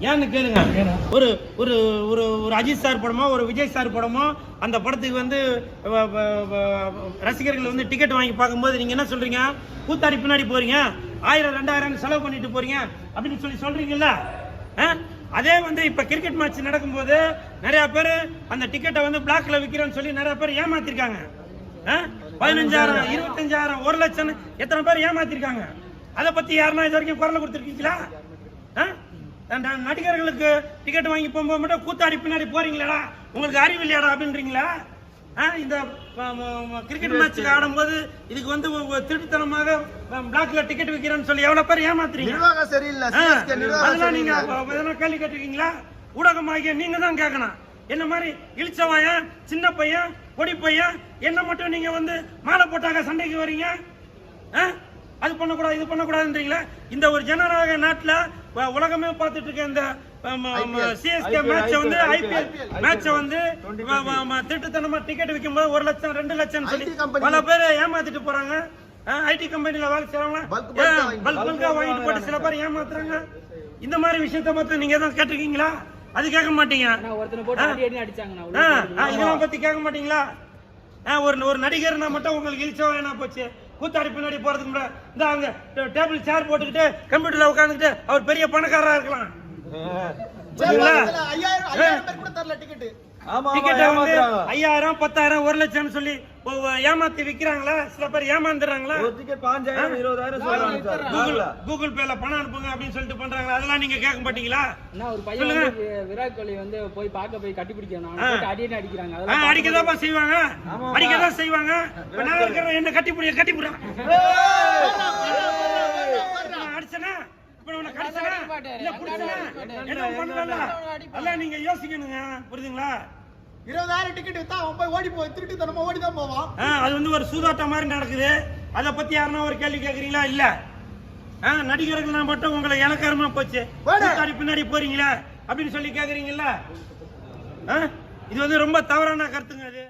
ஏன்னு கேளுங்க. ஒரு ஒரு ஒரு ஒரு அஜித் சார் படமோ ஒரு விஜய் சார் படமோ அந்த படத்துக்கு வந்து ரசிகர்கள் வந்து டிக்கெட் வாங்கி பார்க்கும்போது நீங்க என்ன சொல்றீங்க? கூத்தாடி பின்னாடி போறீங்க. ஆயிரம் ரெண்டாயிரம் செலவு பண்ணிட்டு போறீங்க. அப்படின்னு சொல்லி சொல்றீங்கல்ல? ஆ? அதே வந்து இப்ப கிரிக்கெட் மேட்ச் நடக்கும்போது நிறைய பேர் அந்த டிக்கெட்டை வந்து பிளாக்ல விக்கிறேன்னு சொல்லி நிறைய பேர் ஏமாத்திருக்காங்க? பதினஞ்சாயிரம் இருபத்தஞ்சாயிரம் ஒரு லட்சம் எத்தனை பேர் ஏமாத்திருக்காங்க? அதை பத்தி யாருன்னா இது வரைக்கும் குரல் கொடுத்துருக்கீங்களா? ஆ? நடிகர்களுக்கு டிக்கெட் வாங்கி போகும்போது மட்டும் கூத்தாடி பின்னாடி போறீங்களா உங்களுக்கு அறிவு இல்லையாடா அப்படின்றீங்களா? இந்த கிரிக்கெட் மேட்ச்சுக்கு ஆடும்போது இதுக்கு வந்து திருட்டுத்தனமாக பிளாக்ல டிக்கெட் விற்கிறேன்னு சொல்லி எவ்வளவு பேர் ஏமாத்துறீங்க? சரியில்லை அதெல்லாம் நீங்க எதனா கேள்வி கேட்டிருக்கீங்களா? ஊடகமாகிய நீங்க தான் கேட்கணும். என்ன மாதிரி இழிச்சவாயன் சின்ன பையன் பொடி பையன் என்ன மட்டும் நீங்க வந்து மாலை போட்டாங்க சண்டைக்கு வரீங்க? அது பண்ணக்கூடாது இது பண்ணக்கூடாதுன்றீங்களா? இந்த ஒரு ஜனநாயக நாட்டுல உலகமே பார்த்துட்டு இருக்க இந்த சிஎஸ்கே மேட்ச வந்து ஐபிஎல் மேட்ச வந்து வ- வ- ம- திருட்டுத்தனமா டிக்கெட் விற்கும் போது ஒரு லட்சம் ரெண்டு லட்சம் சொல்லி. பல பேர் ஏமாத்திட்டு போறாங்க. ஐடி கம்பெனில வேலை செய்யறவங்க வாங்கி- பல்க் பல்கா வாங்கிட்டு போட்டு சில பேர் ஏமாத்துறாங்க. இந்த மாதிரி விஷயத்த மட்டும் நீங்க எதுவும் கேட்டிருக்கீங்களா? அது கேட்க மாட்டீங்க. இதெல்லாம் பத்தி கேட்க மாட்டீங்களா? ஒரு ஒரு நடிகர்னா மட்டும் உங்களுக்கு இழிச்சவா என்ன போச்சு? கூத்தாடி பின்னாடி போறதுக்கு முன்னாடி இந்த அங்க டேபிள் சேர் போட்டுக்கிட்டு கம்ப்யூட்டர்ல உட்காந்துக்கிட்டு அவர் பெரிய பணக்காரரா இருக்கலாம். சேப்பாக்கத்துல ஐயாயிரம் பத்தாயிரம் ஒரு லட்சம்னு சொல்லி ஏமாத்தி விக்கிறாங்களா? சில பேர் ஏமாந்துடுறாங்களா? கூகுள் கூகுள் பேல பணம் அனுப்புங்க அப்படின்னு சொல்லிட்டு பண்றாங்களா? அதெல்லாம் நீங்க கேட்க மாட்டீங்களா? அண்ணா ஒரு பையன் விராட் கோலி வந்து போய் பார்க்க போய் கட்டி பிடிக்கணும் அவனை போட்டு அடி அடி அடிக்கிறாங்க. அடிக்கதாப்பா செய்வாங்க. அடிக்கதான் செய்வாங்க. நான் இருக்கிற என்ன கட்டி புடிய என்ன பண்ணல நீங்க யோசிக்கணுங்க புரியுதுங்களா? இருபதாயிரம் டிக்கெட் வித்தா அவன் போய் ஓடி போய் திருட்டு தனமா ஓடி தான் போவான் அது வந்து ஒரு சூதாட்டம் மாதிரி நடக்குது. அதை பத்தி யாருன்னா ஒரு கேள்வி கேக்குறீங்களா? இல்ல. நடிகர்கள்னா மட்டும் உங்களை இலக்காரமா போச்சு. பின்னாடி போறீங்களா அப்படின்னு சொல்லி கேக்குறீங்கல்ல? ஆ? இது வந்து ரொம்ப தவறான கருத்துங்க அது.